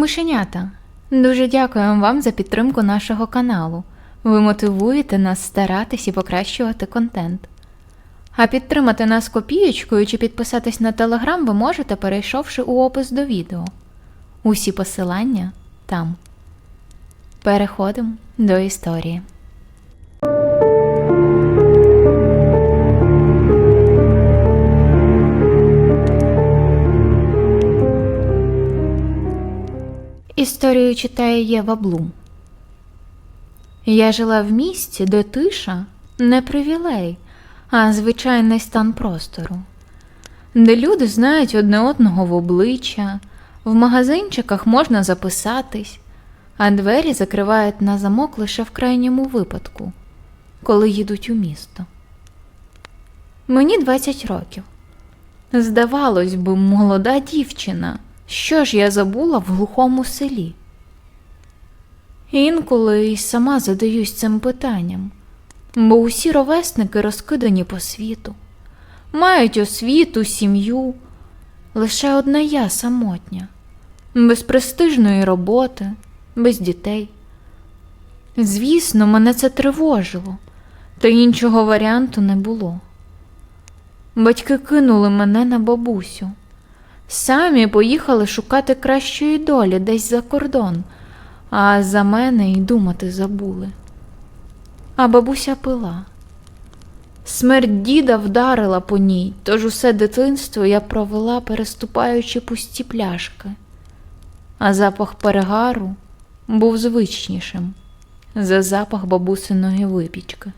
Мишенята, дуже дякуємо вам за підтримку нашого каналу. Ви мотивуєте нас старатись і покращувати контент. А підтримати нас копієчкою чи підписатись на телеграм ви можете, перейшовши у опис до відео. Усі посилання там. Переходимо до історії. Історію читає Єва Блум. Я жила в місті, де тиша не привілей, а звичайний стан простору, де люди знають одне одного в обличчя, в магазинчиках можна записатись, а двері закривають на замок лише в крайньому випадку, коли їдуть у місто. Мені 20 років. Здавалось би, молода дівчина. Що ж я забула в глухому селі? Інколи й сама задаюсь цим питанням, бо усі ровесники розкидані по світу, мають освіту, сім'ю, лише одна я самотня, без престижної роботи, без дітей. Звісно, мене це тривожило, та іншого варіанту не було. Батьки кинули мене на бабусю. Самі поїхали шукати кращої долі десь за кордон, а за мене й думати забули. А бабуся пила. Смерть діда вдарила по ній, тож усе дитинство я провела, переступаючи пусті пляшки, а запах перегару був звичнішим за запах бабусиної випічки.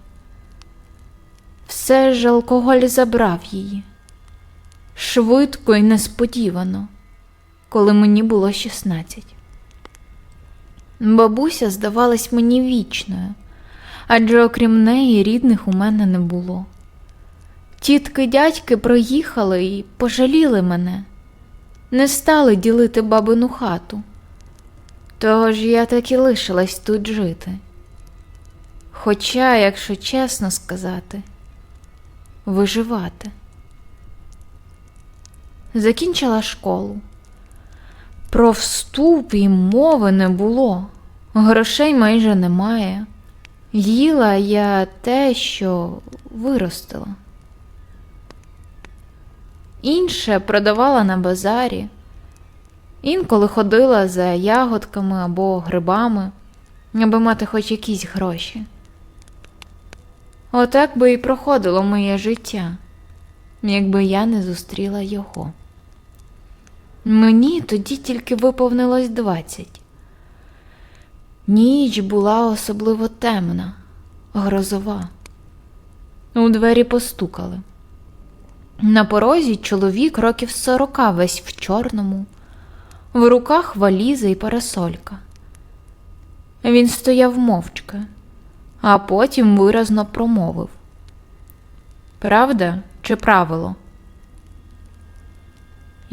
Все ж алкоголь забрав її швидко і несподівано, коли мені було 16. Бабуся здавалась мені вічною, адже окрім неї рідних у мене не було. Тітки дядьки проїхали і пожаліли мене, не стали ділити бабину хату. Тож я так і лишилась тут жити. Хоча, якщо чесно сказати, виживати. Закінчила школу. Про вступ і мови не було, грошей майже немає. Їла я те, що виростила. Інше продавала на базарі, інколи ходила за ягодками або грибами, аби мати хоч якісь гроші. Отак би і проходило моє життя, якби я не зустріла його. Мені тоді тільки виповнилось двадцять. Ніч була особливо темна, грозова. У двері постукали. На порозі чоловік років сорока весь в чорному, в руках валіза і парасолька. Він стояв мовчки, а потім виразно промовив Правда чи правило?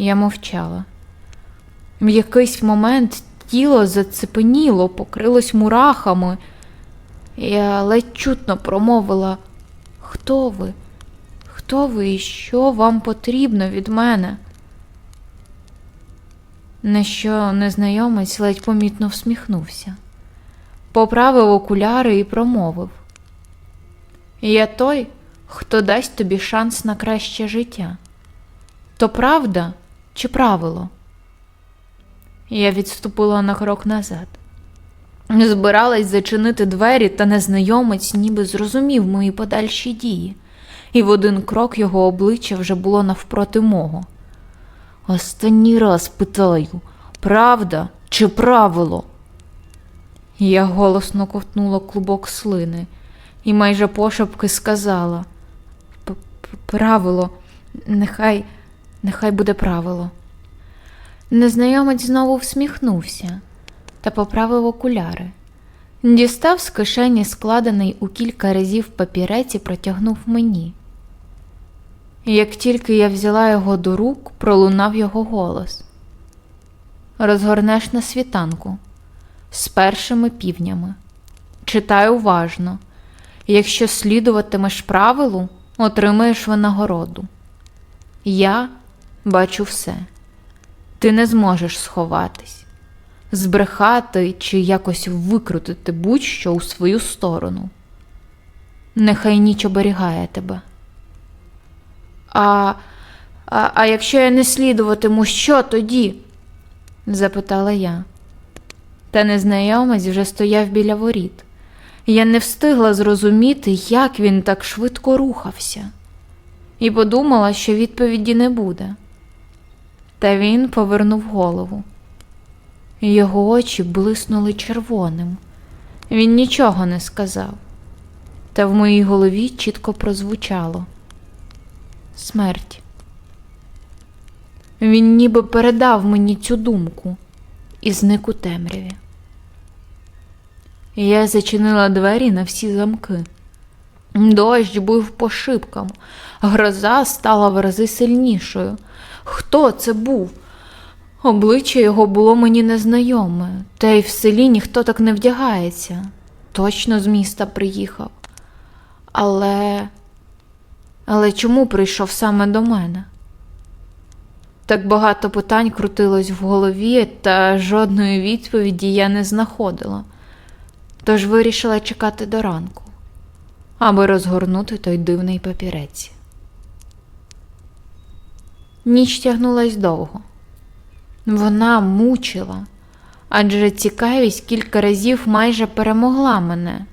Я мовчала. В якийсь момент тіло зацепеніло, покрилось мурахами. Я ледь чутно промовила Хто ви? Хто ви і що вам потрібно від мене? На що незнайомець ледь помітно всміхнувся, поправив окуляри і промовив Я той, хто дасть тобі шанс на краще життя. То правда чи правило? Я відступила на крок назад. Збиралась зачинити двері, та незнайомець ніби зрозумів мої подальші дії, і в один крок його обличчя вже було навпроти мого. Останній раз питаю, правда чи правило? Я голосно ковтнула клубок слини і майже пошепки сказала Правило, нехай, нехай буде правило. Незнайомець знову всміхнувся та поправив окуляри. Дістав з кишені складений у кілька разів папірець і протягнув мені. Як тільки я взяла його до рук, пролунав його голос Розгорнеш на світанку з першими півнями. Читай уважно. Якщо слідуватимеш правилу, отримаєш винагороду. Я бачу все. Ти не зможеш сховатись. збрехати чи якось викрутити будь-що у свою сторону. Нехай ніч оберігає тебе. А, а, а якщо я не слідуватиму, що тоді? запитала я. Та незнайомець вже стояв біля воріт. Я не встигла зрозуміти, як він так швидко рухався, і подумала, що відповіді не буде. Та він повернув голову. Його очі блиснули червоним. Він нічого не сказав, та в моїй голові чітко прозвучало смерть. Він ніби передав мені цю думку і зник у темряві. Я зачинила двері на всі замки. Дощ бив по шибкам, гроза стала в рази сильнішою. Хто це був? Обличчя його було мені незнайоме, та й в селі ніхто так не вдягається. Точно з міста приїхав. Але. Але чому прийшов саме до мене? Так багато питань крутилось в голові, та жодної відповіді я не знаходила. Тож вирішила чекати до ранку, аби розгорнути той дивний папірець. Ніч тягнулась довго. Вона мучила, адже цікавість кілька разів майже перемогла мене,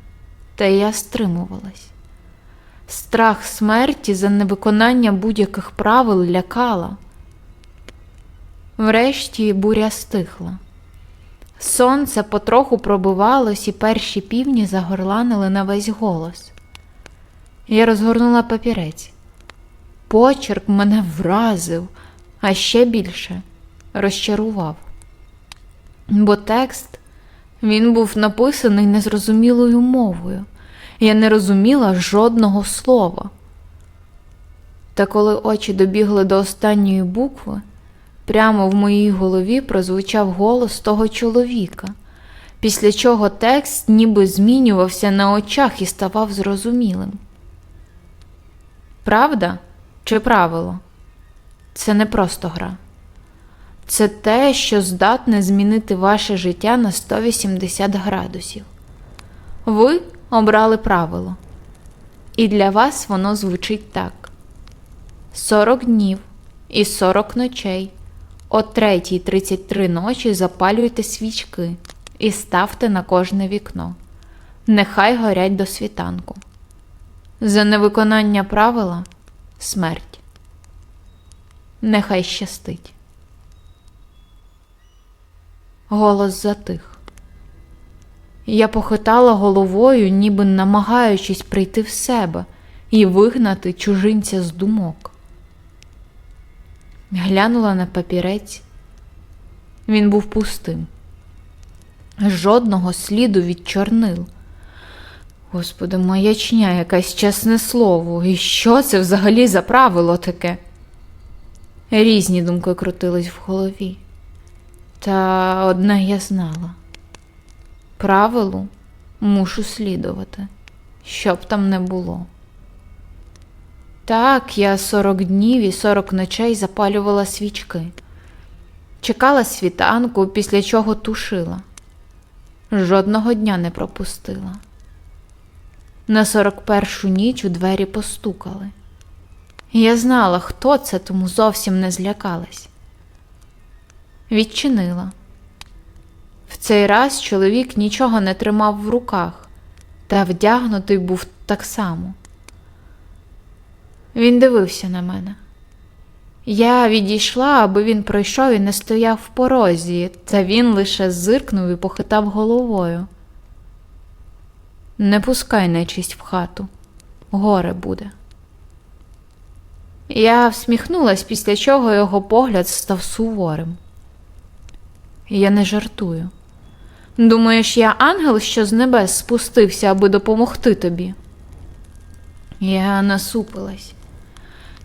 та я стримувалась. Страх смерті за невиконання будь-яких правил лякала. Врешті буря стихла. Сонце потроху пробивалось, і перші півні загорланили на весь голос. Я розгорнула папірець. Почерк мене вразив, а ще більше розчарував. Бо текст він був написаний незрозумілою мовою. Я не розуміла жодного слова. Та коли очі добігли до останньої букви, прямо в моїй голові прозвучав голос того чоловіка, після чого текст ніби змінювався на очах і ставав зрозумілим. Правда чи правило? Це не просто гра. Це те, що здатне змінити ваше життя на 180 градусів. Ви обрали правило, і для вас воно звучить так: 40 днів і 40 ночей. О 3.33 ночі запалюйте свічки і ставте на кожне вікно. Нехай горять до світанку. За невиконання правила смерть. Нехай щастить. Голос затих. Я похитала головою, ніби намагаючись прийти в себе і вигнати чужинця з думок. Глянула на папірець. Він був пустим. Жодного сліду від чорнил. Господи, маячня, якась чесне слово. І що це взагалі за правило таке? Різні думки крутились в голові. Та одне я знала. Правилу мушу слідувати, щоб там не було. Так, я 40 днів і 40 ночей запалювала свічки, чекала світанку, після чого тушила. Жодного дня не пропустила. На 41-шу ніч у двері постукали. Я знала, хто це, тому зовсім не злякалась. Відчинила. В цей раз чоловік нічого не тримав в руках, та вдягнутий був так само. Він дивився на мене. Я відійшла, аби він пройшов і не стояв в порозі, та він лише зиркнув і похитав головою. Не пускай нечисть в хату, горе буде. Я всміхнулась, після чого його погляд став суворим. Я не жартую. Думаєш, я ангел, що з небес спустився, аби допомогти тобі? Я насупилась,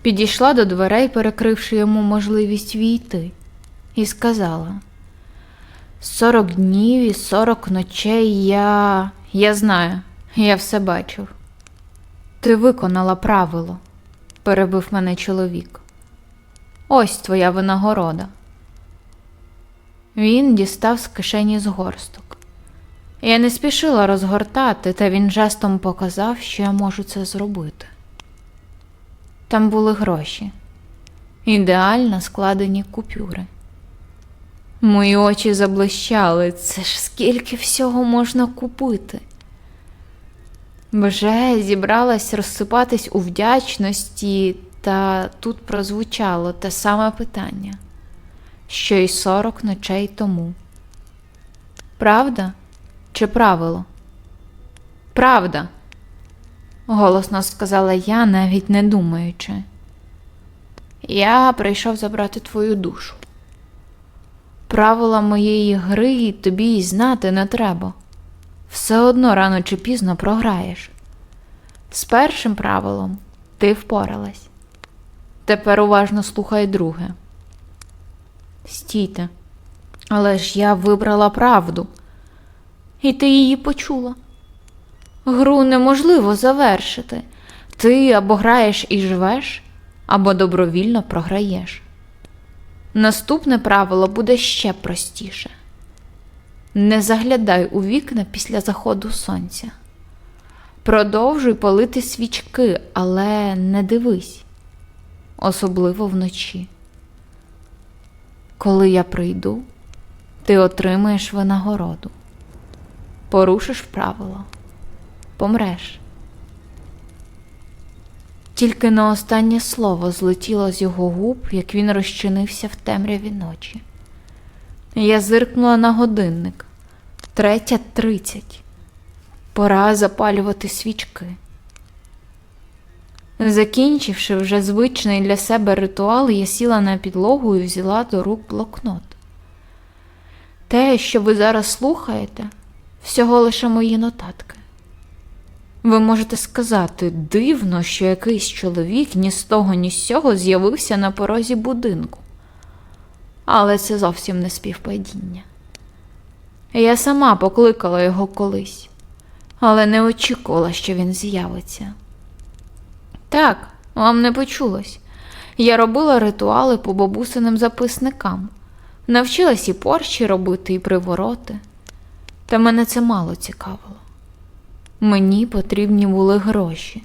підійшла до дверей, перекривши йому можливість війти, і сказала: сорок днів і сорок ночей я. Я знаю, я все бачив. Ти виконала правило, перебив мене чоловік. Ось твоя винагорода. Він дістав з кишені згорсток. Я не спішила розгортати, та він жестом показав, що я можу це зробити. Там були гроші, ідеально складені купюри. Мої очі заблищали. Це ж скільки всього можна купити. Вже зібралась розсипатись у вдячності, та тут прозвучало те саме питання, що й сорок ночей тому. Правда чи правило? Правда, голосно сказала я, навіть не думаючи. Я прийшов забрати твою душу. Правила моєї гри тобі й знати не треба. Все одно рано чи пізно програєш. З першим правилом ти впоралась. Тепер уважно слухай друге. Стійте, але ж я вибрала правду, і ти її почула. Гру неможливо завершити. Ти або граєш і живеш, або добровільно програєш. Наступне правило буде ще простіше. Не заглядай у вікна після заходу сонця. Продовжуй палити свічки, але не дивись, особливо вночі. Коли я прийду, ти отримаєш винагороду. Порушиш правило, помреш. Тільки на останнє слово злетіло з його губ, як він розчинився в темряві ночі. Я зиркнула на годинник. Третя тридцять. Пора запалювати свічки. Закінчивши вже звичний для себе ритуал, я сіла на підлогу і взяла до рук блокнот. Те, що ви зараз слухаєте, всього лише мої нотатки. Ви можете сказати, дивно, що якийсь чоловік ні з того, ні з сього з'явився на порозі будинку. Але це зовсім не співпадіння. Я сама покликала його колись, але не очікувала, що він з'явиться. Так, вам не почулось. Я робила ритуали по бабусиним записникам, навчилась і порчі робити, і привороти. Та мене це мало цікавило. Мені потрібні були гроші.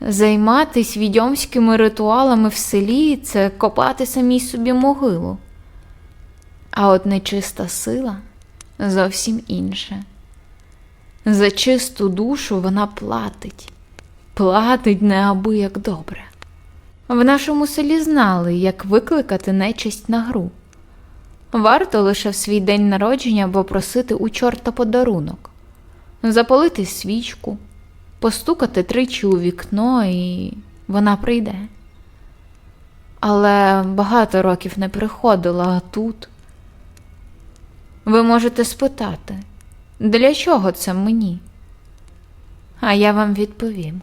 Займатись відьомськими ритуалами в селі це копати самій собі могилу. А от нечиста сила зовсім інше. За чисту душу вона платить, платить неабияк добре. В нашому селі знали, як викликати нечисть на гру. Варто лише в свій день народження попросити у чорта подарунок, запалити свічку, постукати тричі у вікно, і вона прийде. Але багато років не приходила, а тут. Ви можете спитати, для чого це мені? А я вам відповім: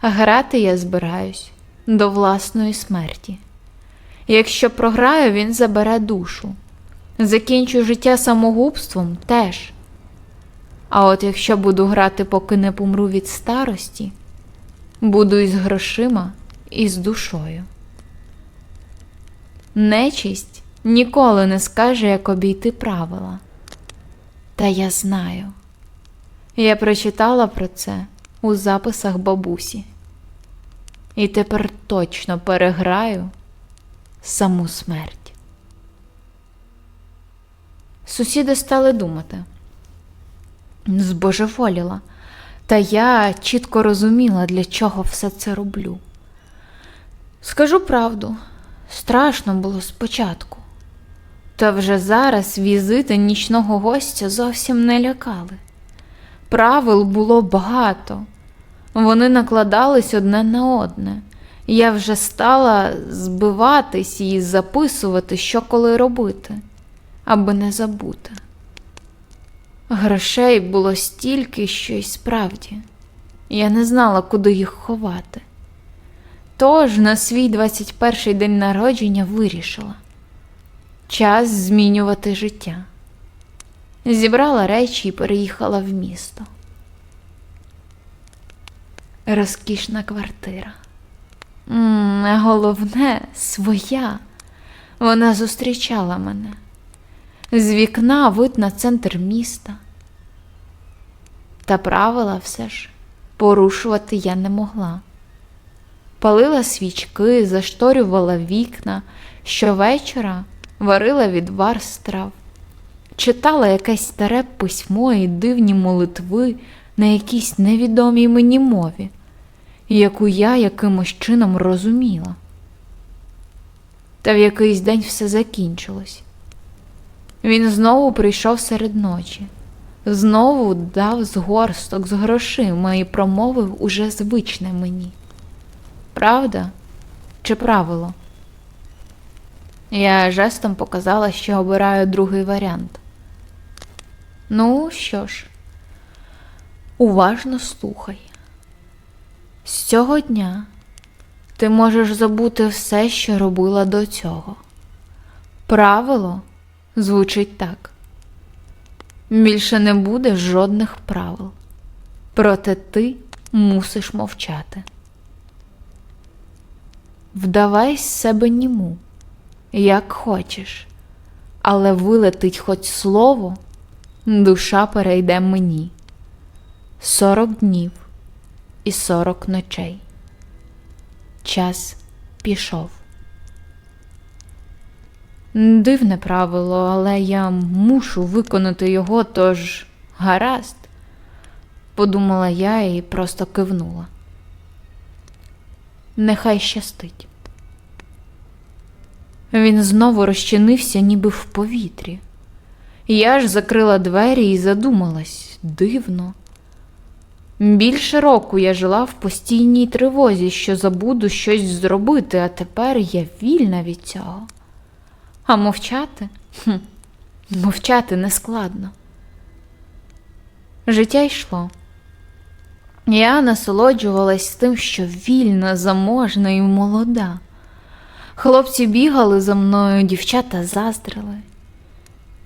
грати я збираюсь до власної смерті. Якщо програю, він забере душу. Закінчу життя самогубством теж. А от якщо буду грати, поки не помру від старості, буду із грошима і з душою. Нечисть ніколи не скаже, як обійти правила. Та я знаю. Я прочитала про це у записах бабусі. І тепер точно переграю саму смерть. Сусіди стали думати. Збожеволіла, та я чітко розуміла, для чого все це роблю. Скажу правду, страшно було спочатку. Та вже зараз візити нічного гостя зовсім не лякали. Правил було багато, вони накладались одне на одне. Я вже стала збиватись і записувати, що коли робити, аби не забути. Грошей було стільки, що й справді я не знала, куди їх ховати. Тож на свій 21 день народження вирішила час змінювати життя. Зібрала речі і переїхала в місто. Розкішна квартира. А головне своя. Вона зустрічала мене. З вікна вид на центр міста. Та правила все ж порушувати я не могла. Палила свічки, зашторювала вікна, щовечора варила відвар з трав, читала якесь старе письмо і дивні молитви на якійсь невідомій мені мові, яку я якимось чином розуміла. Та в якийсь день все закінчилось. Він знову прийшов серед ночі, знову дав згорсток з грошима і промовив уже звичне мені. Правда чи правило? Я жестом показала, що обираю другий варіант. Ну що ж, уважно слухай. З цього дня ти можеш забути все, що робила до цього. Правило звучить так. Більше не буде жодних правил. Проте ти мусиш мовчати. Вдавай з себе німу, як хочеш, але вилетить хоч слово, душа перейде мені. Сорок днів і сорок ночей. Час пішов. Дивне правило, але я мушу виконати його, тож гаразд, подумала я і просто кивнула. Нехай щастить. Він знову розчинився, ніби в повітрі. Я ж закрила двері і задумалась дивно. Більше року я жила в постійній тривозі, що забуду щось зробити, а тепер я вільна від цього. А мовчати? Хм, Мовчати нескладно. Життя йшло. Я насолоджувалась тим, що вільна, заможна і молода. Хлопці бігали за мною, дівчата заздрили.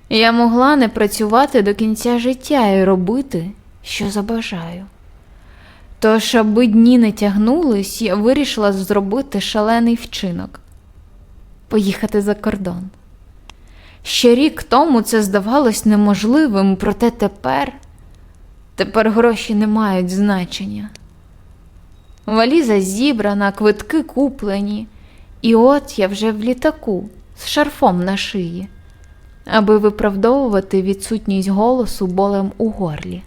Я могла не працювати до кінця життя і робити, що забажаю. Тож, аби дні не тягнулись, я вирішила зробити шалений вчинок поїхати за кордон. Ще рік тому це здавалось неможливим, проте тепер тепер гроші не мають значення. Валіза зібрана, квитки куплені, і от я вже в літаку з шарфом на шиї, аби виправдовувати відсутність голосу болем у горлі.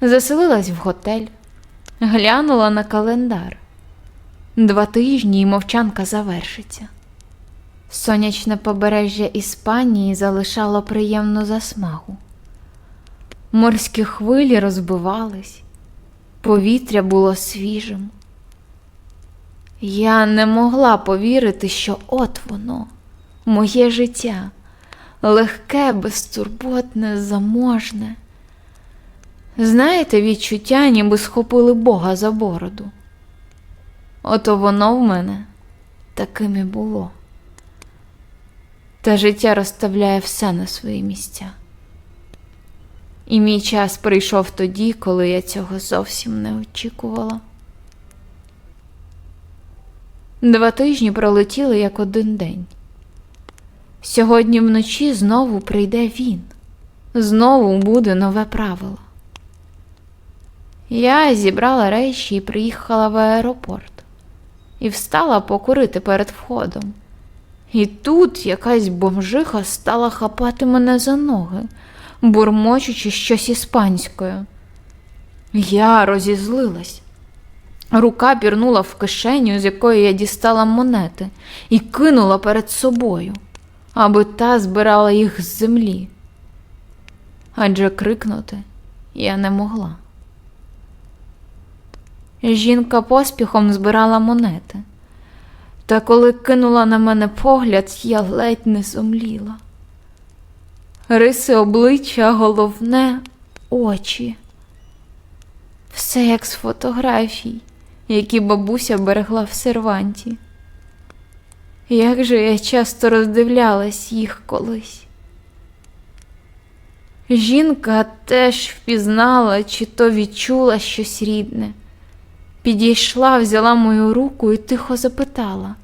Заселилась в готель, глянула на календар. Два тижні і мовчанка завершиться. Сонячне побережжя Іспанії залишало приємну засмагу. Морські хвилі розбивались, повітря було свіжим. Я не могла повірити, що от воно, моє життя, легке, безтурботне, заможне. Знаєте, відчуття, ніби схопили Бога за бороду. Ото воно в мене таким і було. Та життя розставляє все на свої місця. І мій час прийшов тоді, коли я цього зовсім не очікувала. Два тижні пролетіли як один день. Сьогодні вночі знову прийде він, знову буде нове правило. Я зібрала речі і приїхала в аеропорт і встала покурити перед входом. І тут якась бомжиха стала хапати мене за ноги, бурмочучи щось іспанською. Я розізлилась. Рука пірнула в кишеню, з якої я дістала монети, і кинула перед собою, аби та збирала їх з землі. Адже крикнути я не могла. Жінка поспіхом збирала монети. Та коли кинула на мене погляд, я ледь не зомліла. Риси обличчя, головне очі. Все як з фотографій, які бабуся берегла в серванті. Як же я часто роздивлялась їх колись. Жінка теж впізнала, чи то відчула щось рідне. Підійшла, взяла мою руку і тихо запитала: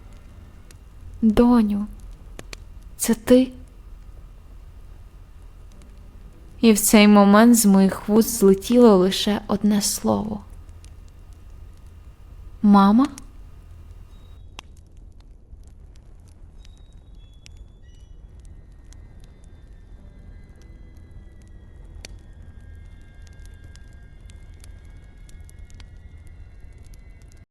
Доню, це ти? І в цей момент з моїх вуст злетіло лише одне слово. Мама?